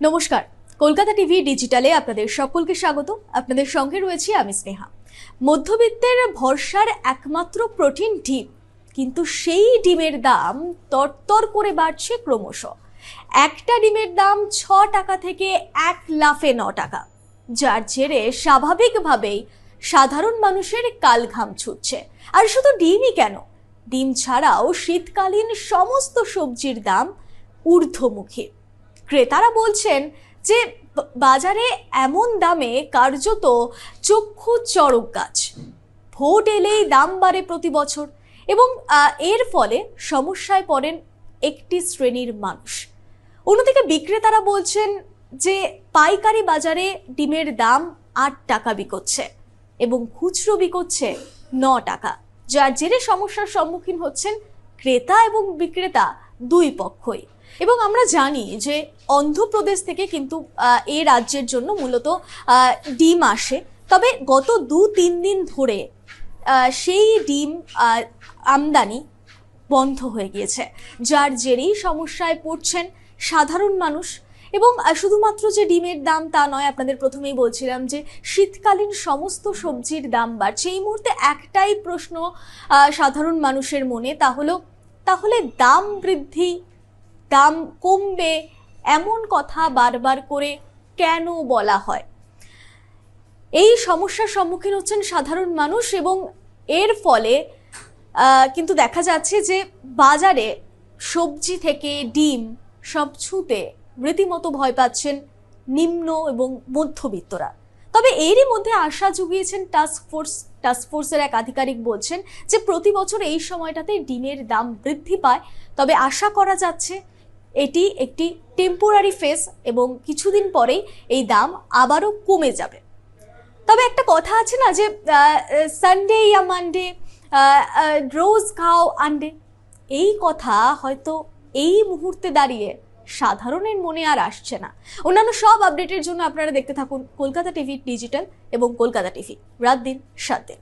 নমস্কার। কলকাতা টিভি ডিজিটালে আপনাদের সকলকে স্বাগত আপনাদের সঙ্গে রয়েছি আমি স্নেহা। মধ্যবিত্তের ভরসার একমাত্র প্রোটিন ডিম, কিন্তু সেই ডিমের দাম তরতর করে বাড়ছে ক্রমশ। একটা ডিমের দাম ছ টাকা থেকে এক লাফে ন টাকা, যার জেরে স্বাভাবিকভাবেই সাধারণ মানুষের কাল ঘাম ছুটছে। আর শুধু ডিমই কেন? ডিম ছাড়াও শীতকালীন সমস্ত সবজির দাম ঊর্ধ্বমুখী। ক্রেতারা বলছেন যে বাজারে এমন দামে কার্যত চক্ষু চড়ক গাছ। ভোট এলেই দাম বাড়ে প্রতি বছর এবং এর ফলে সমস্যায় পড়েন একটি শ্রেণির মানুষ। অন্যদিকে বিক্রেতারা বলছেন যে, পাইকারি বাজারে ডিমের দাম আট টাকা বিকোচ্ছে এবং খুচরো বিকোচ্ছে ন টাকা। যার জেরে সমস্যার সম্মুখীন হচ্ছেন ক্রেতা এবং বিক্রেতা দুই পক্ষই। এবং আমরা জানি যে অন্ধ্রপ্রদেশ থেকে কিন্তু এই রাজ্যের জন্য মূলত ডিম আসে। তবে গত দু, তিন দিন ধরে সেই ডিম আমদানি বন্ধ হয়ে গিয়েছে। যার জেরেই সমস্যায় পড়ছেন সাধারণ মানুষ এবং শুধুমাত্র যে ডিমের দাম তা নয়, আপনাদের প্রথমেই বলছিলাম যে শীতকালীন সমস্ত সবজির দাম বাড়ছে। এই মুহূর্তে একটাই প্রশ্ন সাধারণ মানুষের মনে, তা হলো, তাহলে দাম বৃদ্ধি দাম কমবে এমন কথা বারবার করে কেন বলা হয়? এই সমস্যার সম্মুখীন হচ্ছেন সাধারণ মানুষ এবং এর ফলে কিন্তু দেখা যাচ্ছে যে বাজারে সবজি থেকে ডিম সব ছুঁতে রীতিমতো ভয় পাচ্ছেন নিম্ন এবং মধ্যবিত্তরা। তবে এরই মধ্যে আশা জুগিয়েছেন টাস্ক ফোর্স টাস্ক ফোর্সের এক আধিকারিক বলছেন যে প্রতি বছর এই সময়টাতে ডিমের দাম বৃদ্ধি পায়। তবে আশা করা যাচ্ছে এটি একটি টেম্পোরারি ফেস এবং কিছুদিন পরেই এই দাম আবারও কমে যাবে। তবে একটা কথা আছে না যে সানডে ইয়া মানডে রোজ খাও আন্ডে এই কথা হয়তো এই মুহূর্তে দাঁড়িয়ে সাধারণের মনে আর আসছে না। অন্যান্য সব আপডেটের জন্য আপনারা দেখতে থাকুন কলকাতা টিভি ডিজিটাল এবং কলকাতা টিভি। রাত দিন, সাত দিন।